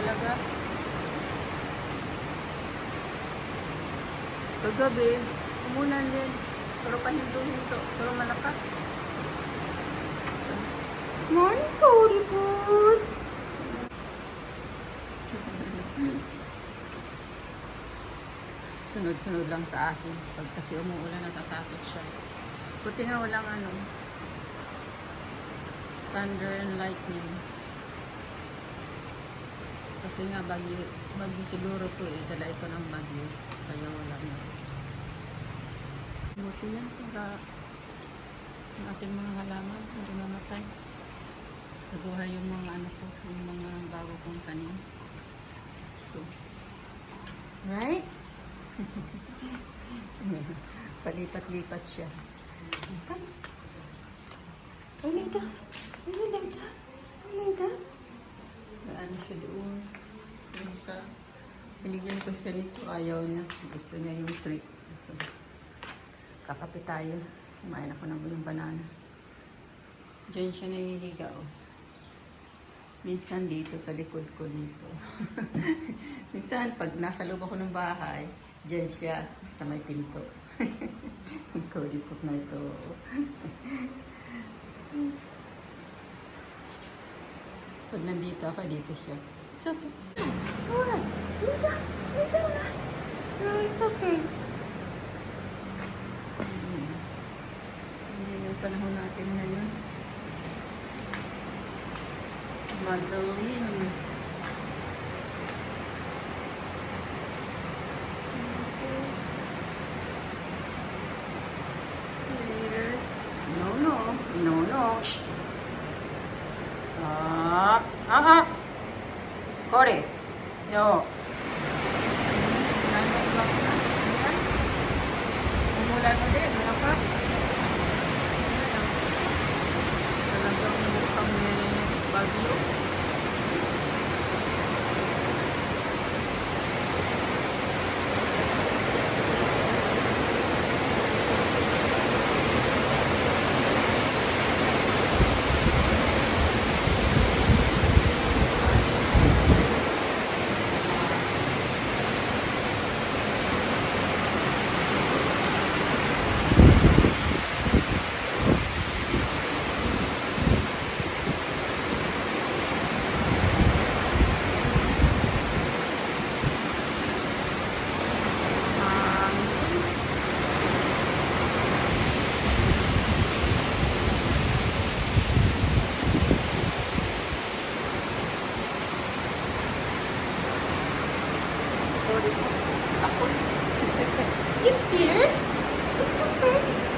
talaga. Kagabi, umulan din. Pero pahinto-hinto. Pero malakas. Morning, Cody Food! Sunod-sunod lang sa akin. Pag kasi umuulan, natatakot siya. Buti nga walang ano, thunder and lightning. Kasi nga bagyo, bagyo siguro to eh. Dala ito ng bagyo. Kaya wala na. Buti yan para ang ating mga halaman hindi mamatay. Nabuhay yung mga ano ko, yung mga bago kong tanim. So, right? Palipat-lipat siya. Come. Alida. Alida. Alida. Ano siya doon. Yung sa... Binigyan ko siya nito. Ayaw niya. Gusto niya yung treat. So, kakape tayo. Kumain ako ng yung banana. Diyan siya naliliga, oh. Minsan dito, sa likod ko dito. Minsan, pag nasa loob ako ng bahay, diyan siya, sa may pinto. Kodipot na ito. Pag nandito ako, dito siya. It's okay. What? Lita! Lita na! No, it's okay. Hmm. Hindi yung panahon natin ngayon. Madaling. Later. No, no. No, no. Shh. Ah, ah, ah. Kore. Yo. Nine o'clock na. Ayan. Umulan ulit. Malakas. Ayan. Talagang mukhang may bagyo. You scared? It's okay.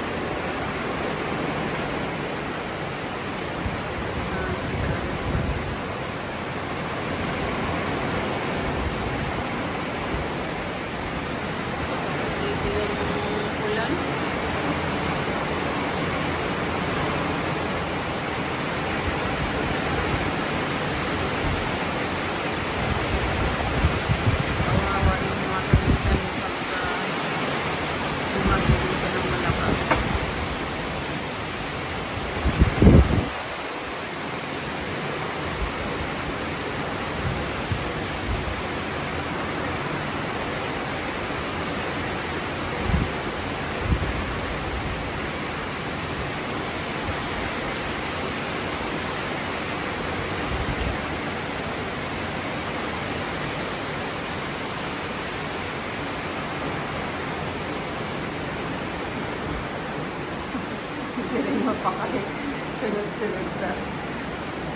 Hindi rin mapakali. Sunod-sunod sa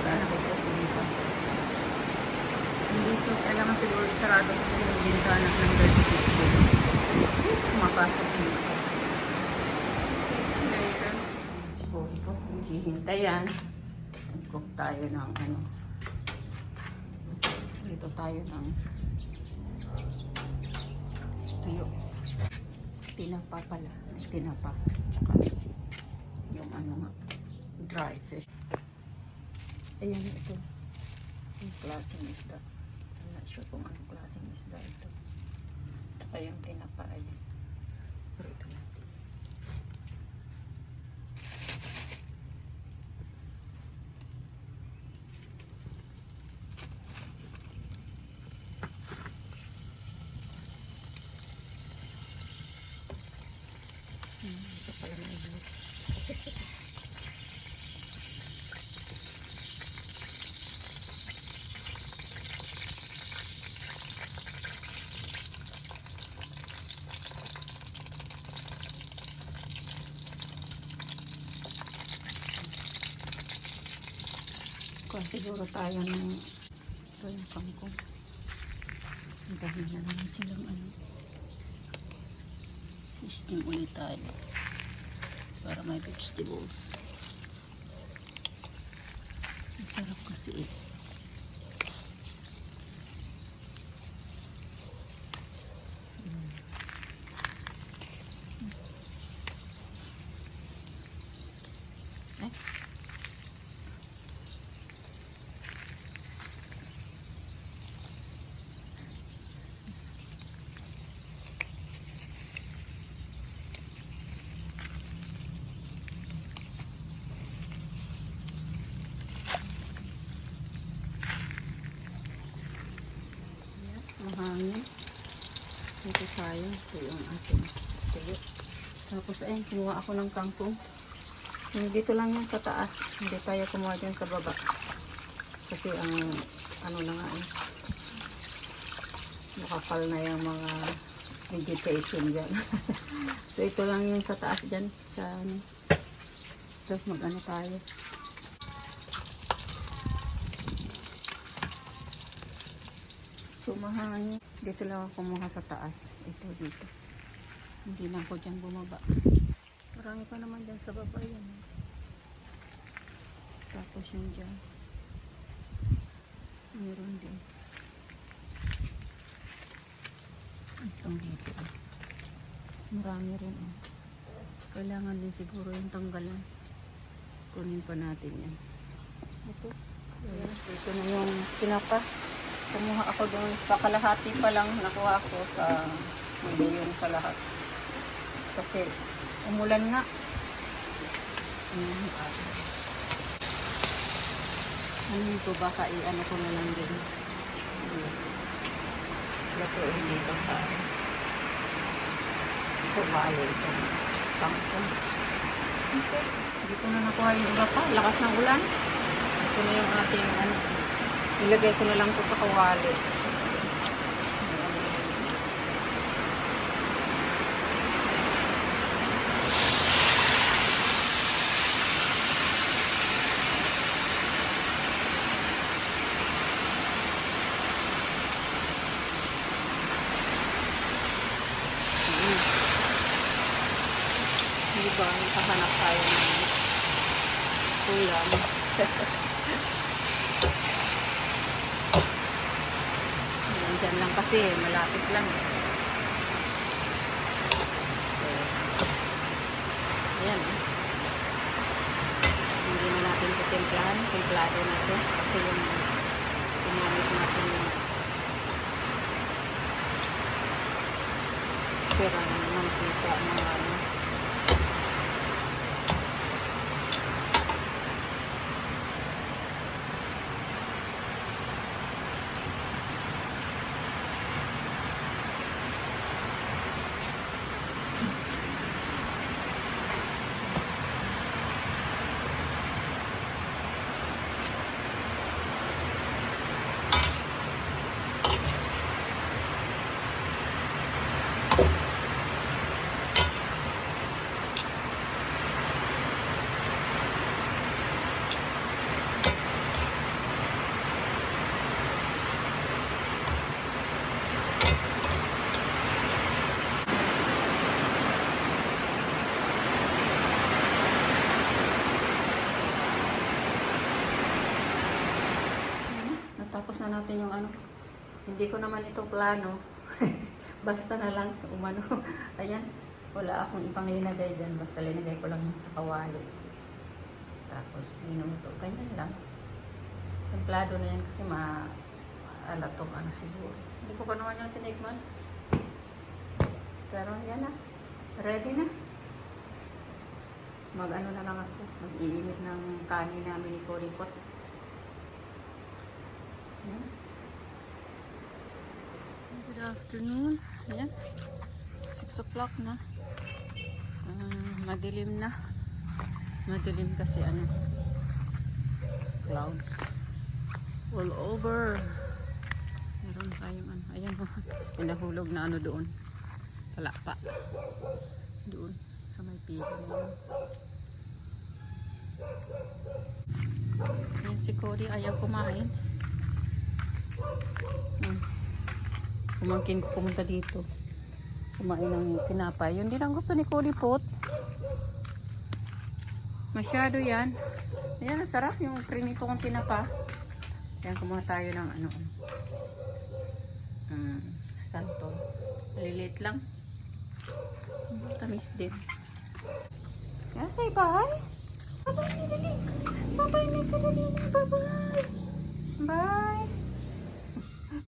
saan ako pupunta. Hindi ko, kailangan siguro sarado ko yung bintana ng dirty kitchen. Mapasok dito. Later. Siguro po, hihintay yan. Mag-cook tayo ng ano. Dito tayo ng tuyo. Tinapa pala. Tinapa. Tsaka yung ano nga, dry fish. Ayan ito. Yung klaseng isda. I'm not sure kung anong klaseng isda ito. Tsaka yung tinapa ayan. Pero ito natin. Kuha siguro tayo ng ito yung kangkong. Ang dami na naman silang ano. Steam ulit tayo. Para may vegetables. Ang sarap kasi. Eh? mahangin. Dito tayo. Ito yung ating tuyo. Tapos ayun, kumuha ako ng kangkong. Dito lang yan sa taas. Hindi tayo kumuha dyan sa baba. Kasi ang ano na nga eh. Makapal na yung mga vegetation dyan. so ito lang yung sa taas dyan. Sa. So ano tayo. So mahangin. Dito lang ako kumuha sa taas. Ito dito. Hindi lang ko dyan bumaba. Marami pa naman dyan sa baba yan. Tapos yung dyan. Meron din. Itong dito. ah. Marami rin. Oh. Kailangan din siguro yung tanggalan. Kunin pa natin yan. Ito. Ito na yung pinapa. Kumuha ako doon. Sa kalahati pa lang nakuha ako sa hindi yung sa lahat. Kasi umulan nga. Ayan. Ano ito baka i-ano ko na lang din. Lutuin dito sa kumayo ito. Sangkong. Ito. Dito na nakuha yung iba pa. Lakas ng ulan. Ito na yung ating ano. Nilagay ko na lang to sa kawali. Mm. Di ba? Nakahanap tayo ng ulam. Nandyan lang kasi, malapit lang. So, ayan. eh. Hindi na natin titimplahan. Templado na to. Kasi yung ginamit natin yung pera ng mantika mga Natapos na natin yung ano. Hindi ko naman ito plano. Basta na lang umano. Ayan. Wala akong ipang linagay dyan. Basta linagay ko lang sa kawali. Tapos minuto. Ganyan lang. Templado na yan kasi ma alatong ano siguro. Hindi ko pa naman yung tinikman. Pero yan na. Ready na. Mag ano na lang ako. Mag-iinit ng kanin namin ni Coripot. Good afternoon. Ayan. 6 o'clock na. Ah, madilim na. Madilim kasi ano. Clouds. All over. Meron tayong ano. Ayan o. Pinahulog na ano doon. Palapa. Doon. Sa may pili na yun. Ayan. Yan, si Cody ayaw kumain. Hmm. Kumangkin pumunta dito. Kumain ng tinapay. Yun din ang gusto ni Cody Pot. Masyado yan. Ayan, sarap yung prinito kong tinapa. Ayan, kumuha tayo ng ano. Mm, santol. Maliliit lang. Tamis din. Yan, say bye. Bye-bye. Bye-bye. Bye-bye. Bye.